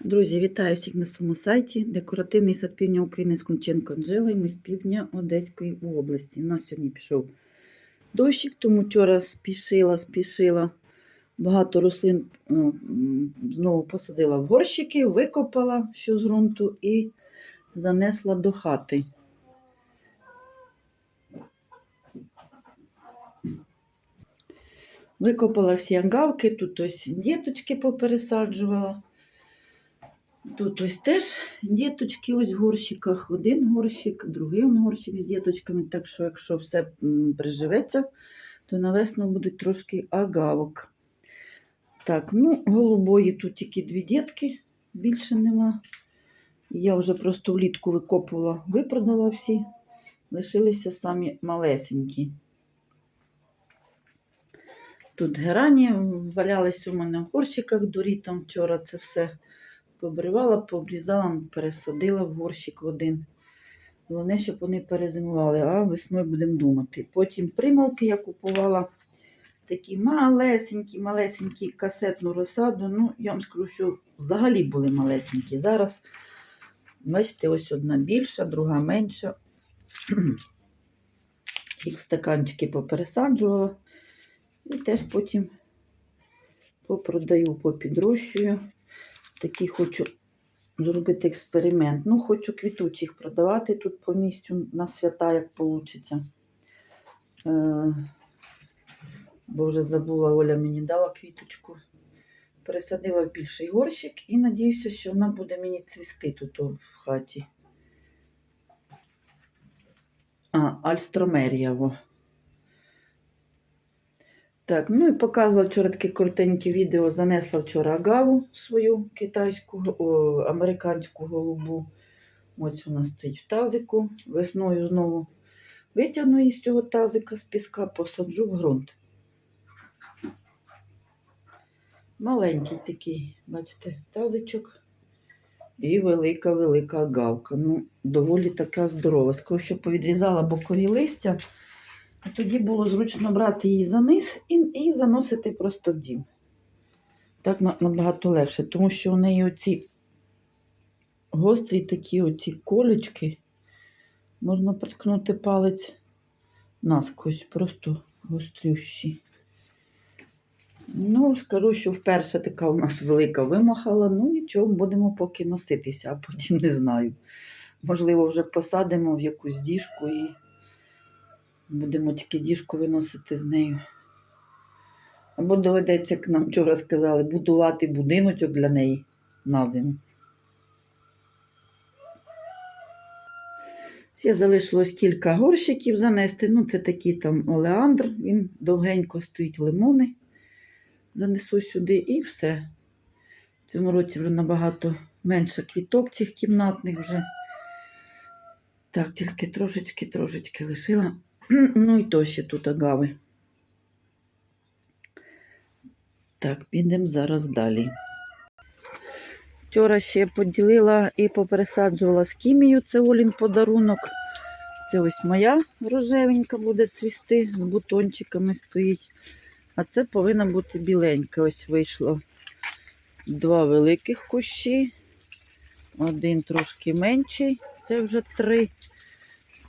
Друзі, вітаю всіх на своєму сайті. Декоративний сад півдня України з Кунченко Анжелою. Ми з півдня Одеської області. У нас сьогодні пішов дощик, тому вчора спішила, спішила. Багато рослин е, знову посадила в горщики, викопала що з ґрунту і занесла до хати. Викопала всі ангавки, тут ось діточки попересаджувала. Тут ось теж діточки ось в горщиках. Один горщик, другий горщик з діточками. Так що, якщо все приживеться, то на весну будуть трошки агавок. Так, ну, голубої тут тільки дві дітки, більше нема. Я вже просто влітку викопувала, випродала всі, лишилися самі малесенькі. Тут герані валялись у мене в горщиках дурі, там вчора це все побривала, пообрізала, пересадила в горщик один. Головне, щоб вони перезимували, а весною будемо думати. Потім примолки я купувала такі малесенькі, малесенькі касетну розсаду. Ну, я вам скажу, що взагалі були малесенькі. Зараз, бачите, ось одна більша, друга менша. Їх стаканчики попересаджувала. І теж потім попродаю, попідрощую. Такий хочу зробити експеримент. Ну, хочу квітучих продавати тут по місцю на свята, як вийде. Бо вже забула, Оля мені дала квіточку. Пересадила в більший горщик і надіюся, що вона буде мені цвісти тут в хаті. А, альстромерія. Во. Так, ну і показувала вчора таке коротеньке відео. Занесла вчора агаву свою китайську, о, американську голубу. Ось вона стоїть в тазику. Весною знову витягну її з цього тазика з піска, посаджу в ґрунт. Маленький такий, бачите, тазичок. І велика-велика агавка. Ну, доволі така здорова. Скажу, що повідрізала бокові листя. Тоді було зручно брати її за низ і, і заносити просто в дім. Так набагато легше, тому що у неї оці гострі такі оці колючки. Можна приткнути палець наскось, просто гострющі. Ну, скажу, що вперше така у нас велика вимахала. Ну, нічого, будемо поки носитися, а потім не знаю. Можливо, вже посадимо в якусь діжку і. Будемо тільки діжку виносити з нею. Або доведеться, як нам вчора сказали, будувати будиночок для неї на зиму. Ще залишилось кілька горщиків занести. Ну, це такий там олеандр, він довгенько стоїть лимони. Занесу сюди і все. В цьому році вже набагато менше квіток цих кімнатних вже. Так, тільки трошечки-трошечки лишила. Ну і то ще тут агави. Так, підемо зараз далі. Вчора ще поділила і попересаджувала з кімію. Це Олін подарунок. Це ось моя рожевенька буде цвісти, з бутончиками стоїть. А це повинна бути біленька. Ось вийшло два великих кущі, один трошки менший, це вже три.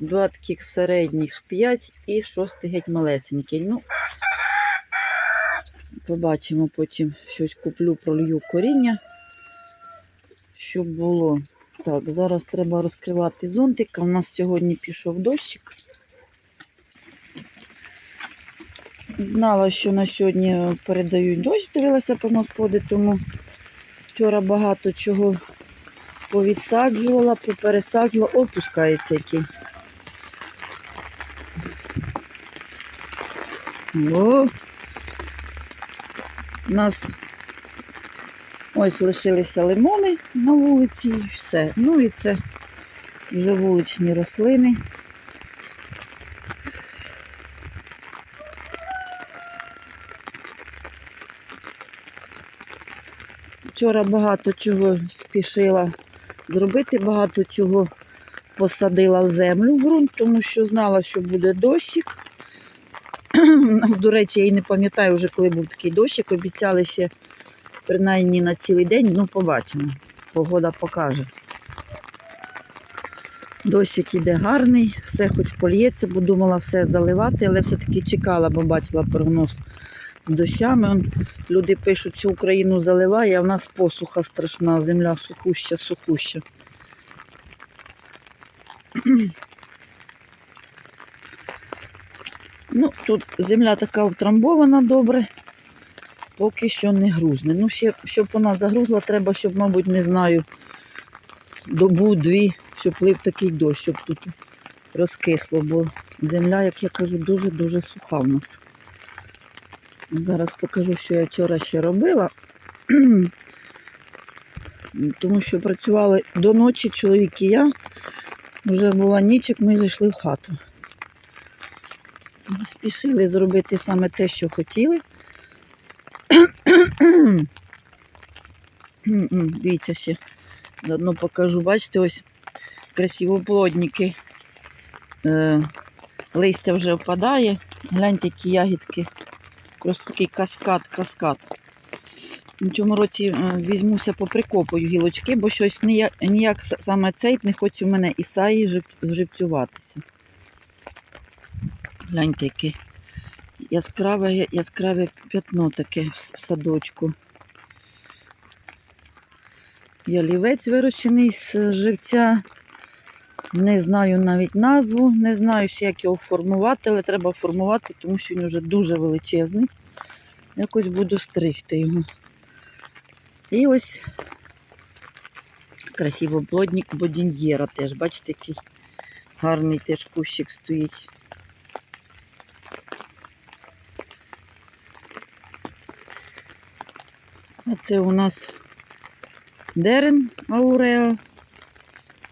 Два таких середніх 5 і шостий геть малесенький. Ну, побачимо потім щось куплю, пролью коріння, щоб було. Так, зараз треба розкривати зонтика. У нас сьогодні пішов дощик. Знала, що на сьогодні передають дощ, дивилася по господи, тому вчора багато чого повідсаджувала, попересаджувала. Опускається який. О, у нас ось лишилися лимони на вулиці і все. Ну і це вже вуличні рослини. Вчора багато чого спішила зробити, багато чого посадила в землю в ґрунт, тому що знала, що буде дощик. До речі, я і не пам'ятаю вже, коли був такий дощик, обіцяли ще принаймні на цілий день, ну побачимо. погода покаже. Дощик іде гарний, все хоч польється, бо думала все заливати, але все-таки чекала, бо бачила прогноз дощами. Он, люди пишуть, що Україну заливає, а в нас посуха страшна, земля сухуща, сухуща. Ну, тут земля така втрамбована добре, поки що не грузне. Ну, ще, щоб вона загрузла, треба, щоб, мабуть, не знаю, добу-дві, щоб лив такий дощ, щоб тут розкисло, бо земля, як я кажу, дуже-дуже суха в нас. Зараз покажу, що я вчора ще робила. Тому що працювали до ночі чоловік і я. Вже була ніч, як ми зайшли в хату. Спішили зробити саме те, що хотіли. Дивіться ще. Заодно покажу. Бачите, ось красивоплодники. Е, листя вже впадає. Гляньте, які ягідки. Просто такий каскад, каскад. В цьому році е, візьмуся поприкопую гілочки, бо щось ніяк, ніяк саме цей не хоче в мене ісаї жив, вживцюватися. Гляньте, яке яскраве, яскраве п'ятно таке в садочку. Ялівець вирощений з живця. Не знаю навіть назву, не знаю ще, як його формувати, але треба формувати, тому що він вже дуже величезний. Якось буду стригти його. І ось красивоплодник бодіньєра теж. Бачите, який гарний теж кущик стоїть. А це у нас дерен аурео.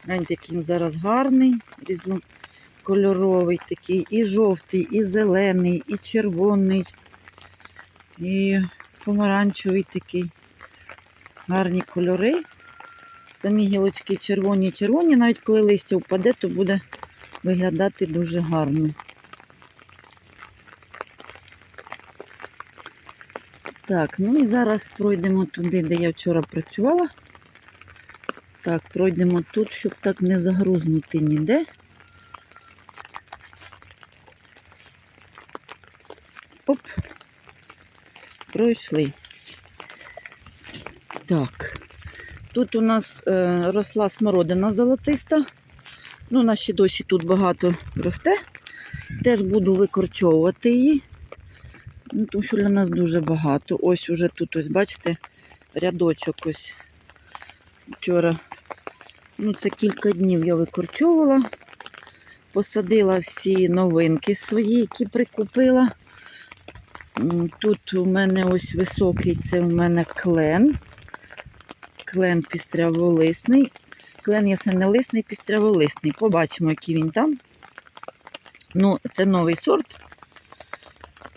Гляньте, який він зараз гарний, різнокольоровий такий, і жовтий, і зелений, і червоний, і помаранчевий такий. Гарні кольори. Самі гілочки червоні, червоні, навіть коли листя впаде, то буде виглядати дуже гарно. Так, ну і зараз пройдемо туди, де я вчора працювала. Так, пройдемо тут, щоб так не загрузнути ніде. Оп. Пройшли. Так. Тут у нас е, росла смородина золотиста. Ну, ще досі тут багато росте. Теж буду викорчовувати її. Ну, тому що для нас дуже багато. Ось уже тут, ось, бачите, рядочок ось. Вчора, ну це кілька днів я викорчовувала. Посадила всі новинки свої, які прикупила. Тут у мене ось високий, це у мене клен. Клен пістряволисний. Клен ясенелисний, пістряволисний. Побачимо, який він там. Ну, це новий сорт.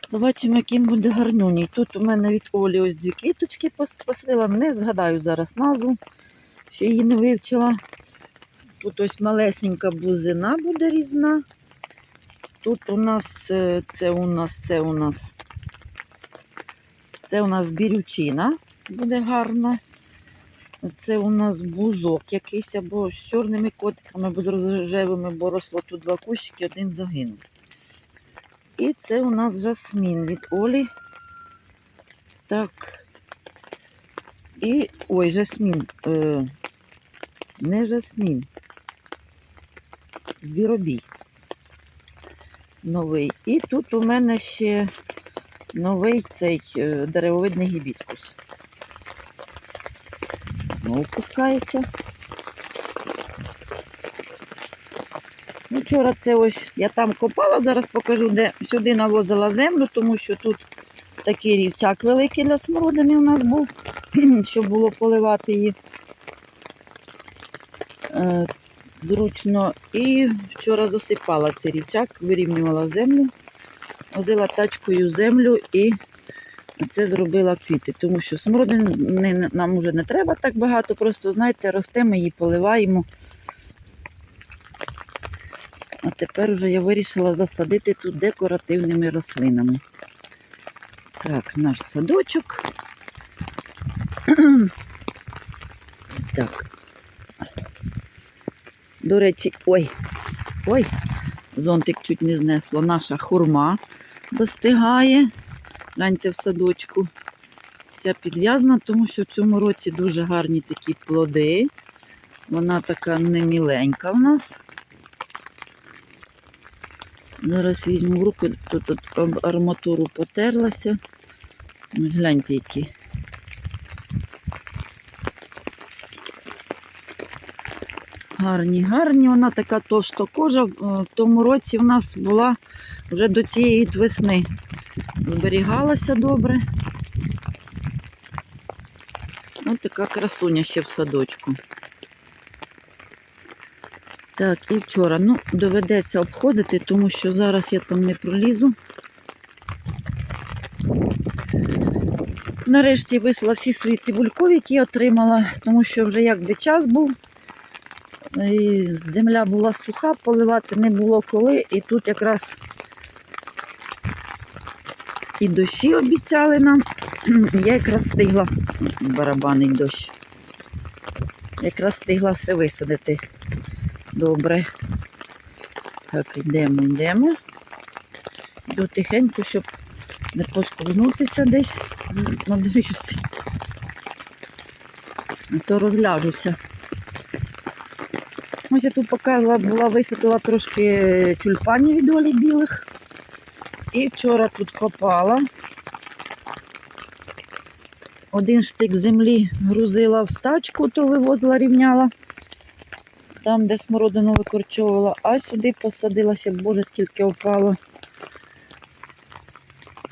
Побачимо, який буде гарнюній. Тут у мене від Олі ось дві квіточки пос- Не згадаю зараз назву. Ще її не вивчила. Тут ось малесенька бузина буде різна. Тут у нас е, це у нас, це у нас, це у нас бірючина буде гарна. Це у нас бузок якийсь або з чорними котиками, або з рожевими, бо росло тут два кущики, один загинув. І це у нас жасмін від Олі. Так. І. Ой, жасмін. Е, не жасмін. Звіробій. Новий. І тут у мене ще новий цей е, деревовидний гібіскус. Знову пускається. Вчора це ось я там копала, зараз покажу, де сюди навозила землю, тому що тут такий рівчак великий для смородини у нас був, щоб було поливати її е, зручно. І вчора засипала цей рівчак, вирівнювала землю, возила тачкою землю і це зробила квіти, тому що смородини нам вже не треба так багато, просто, знаєте, росте, ми її поливаємо. А тепер вже я вирішила засадити тут декоративними рослинами. Так, наш садочок. Так. До речі, ой, ой, зонтик чуть не знесло. Наша хурма достигає. Гляньте в садочку. Вся підв'язана, тому що в цьому році дуже гарні такі плоди. Вона така неміленька в нас. Зараз візьму в руку, тут, тут арматуру потерлася. Гляньте, які. Гарні, гарні. Вона така товста кожа. Е, В тому році в нас була вже до цієї от весни. Зберігалася добре. Ось така красуня ще в садочку. Так, і вчора. Ну, доведеться обходити, тому що зараз я там не пролізу. Нарешті висла всі свої цибулькові, які я отримала, тому що вже якби час був. І земля була суха, поливати не було коли. І тут якраз і дощі обіцяли нам. Я якраз встигла барабанний дощ. Якраз встигла все висадити. Добре. Так, йдемо, йдемо. Йду тихенько, щоб не посковзнутися десь на доріжці. А то розляжуся. Ось я тут показувала, була висадила трошки тюльпанів від олі білих. І вчора тут копала. Один штик землі грузила в тачку, то вивозила, рівняла. Там, де смородину викорчовувала, а сюди посадилася, боже, скільки опало.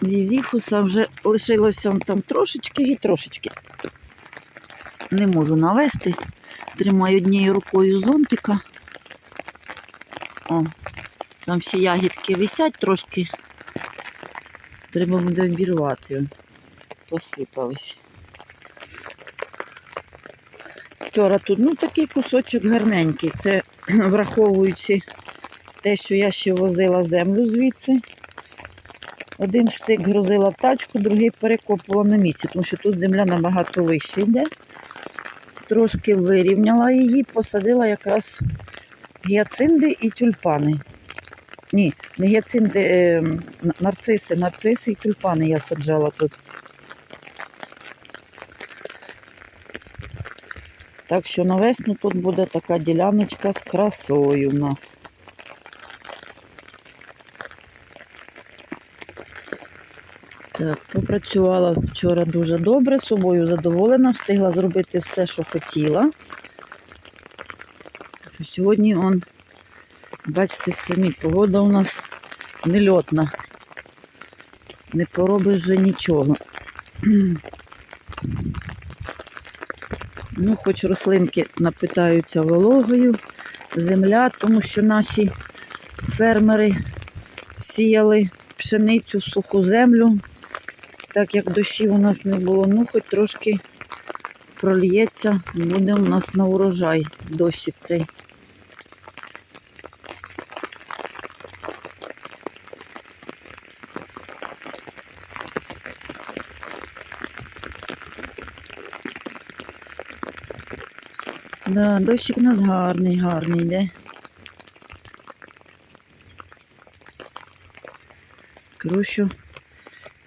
Зізіфуса вже лишилося там трошечки і трошечки. Не можу навести. Тримаю однією рукою зонтика. О, там ще ягідки висять трошки. Треба буде обірвати. Посипались. Вчора тут ну, такий кусочок гарненький. Це враховуючи те, що я ще возила землю звідси. Один штик грузила в тачку, другий перекопувала на місці, тому що тут земля набагато вище йде. Трошки вирівняла її, посадила якраз гіацинди і тюльпани. Ні, не гіацинди, е, нарциси, нарциси і тюльпани я саджала тут. Так що на весну тут буде така діляночка з красою в нас. Так, попрацювала вчора дуже добре, собою задоволена, встигла зробити все, що хотіла. Що сьогодні он, бачите самі, погода у нас нельотна. Не поробиш вже нічого. Ну, хоч рослинки напитаються вологою, земля, тому що наші фермери сіяли пшеницю в суху землю, так як дощів у нас не було, ну хоч трошки прольється, буде у нас на урожай дощик цей. Дощик у нас гарний, гарний йде. Коротше,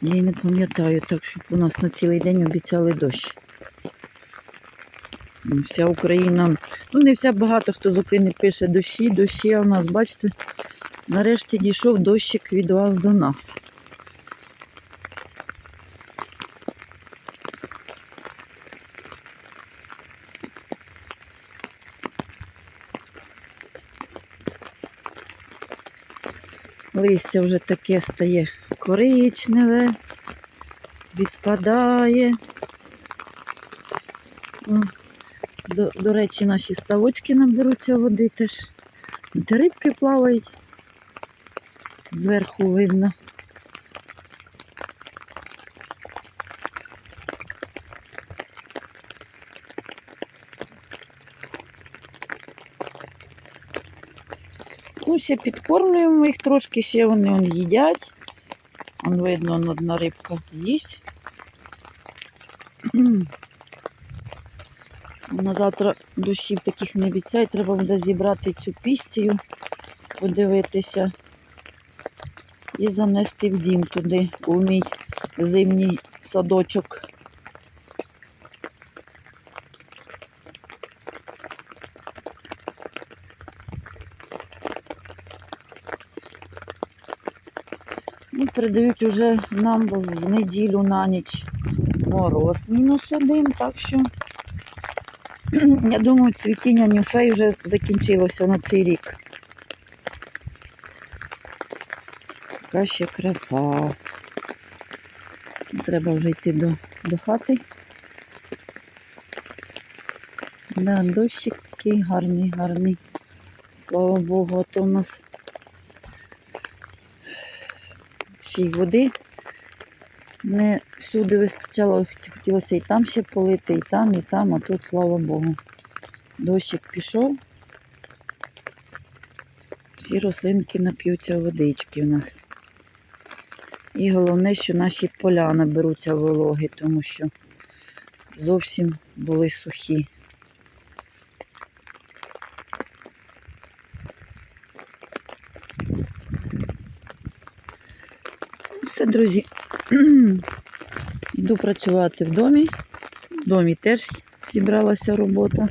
я й не пам'ятаю, так щоб у нас на цілий день обіцяли дощ. Вся Україна, ну не вся багато хто з України пише дощі, дощі, а в нас, бачите, нарешті дійшов дощик від вас до нас. Листя вже таке стає коричневе, відпадає. До, до речі, наші ставочки наберуться води теж. Рибки плавають. Зверху видно. Ну, підкормлюємо їх трошки, ще вони он їдять. Он видно, он одна рибка їсть. На завтра дощів таких не обіцяють. Треба буде зібрати цю пістію, подивитися і занести в дім туди, у мій зимній садочок. Ну, передають уже нам в неділю на ніч мороз мінус один, так що я думаю, цвітіння нюфей вже закінчилося на цей рік. Така ще краса. Треба вже йти до, до хати. Да, дощик такий гарний, гарний. Слава Богу, а то в нас ще й води не всюди вистачало, хотілося і там ще полити, і там, і там, а тут, слава Богу. Дощик пішов. Всі рослинки нап'ються водички у нас. І головне, що наші поля наберуться вологи, тому що зовсім були сухі. Все, друзі. Йду працювати в домі. В домі теж зібралася робота.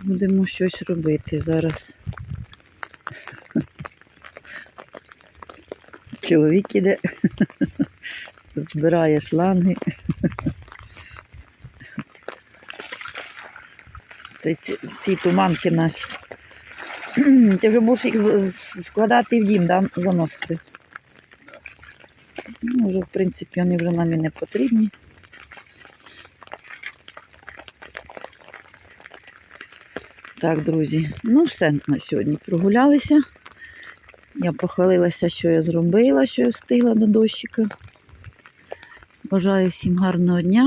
Будемо щось робити зараз. Чоловік іде, збирає шланги. Це ці, ці туманки наші. Ти вже будеш їх складати в дім, да? заносити. Вже, в принципі, вони вже нам і не потрібні. Так, друзі, ну все на сьогодні прогулялися. Я похвалилася, що я зробила, що я встигла до дощика. Бажаю всім гарного дня.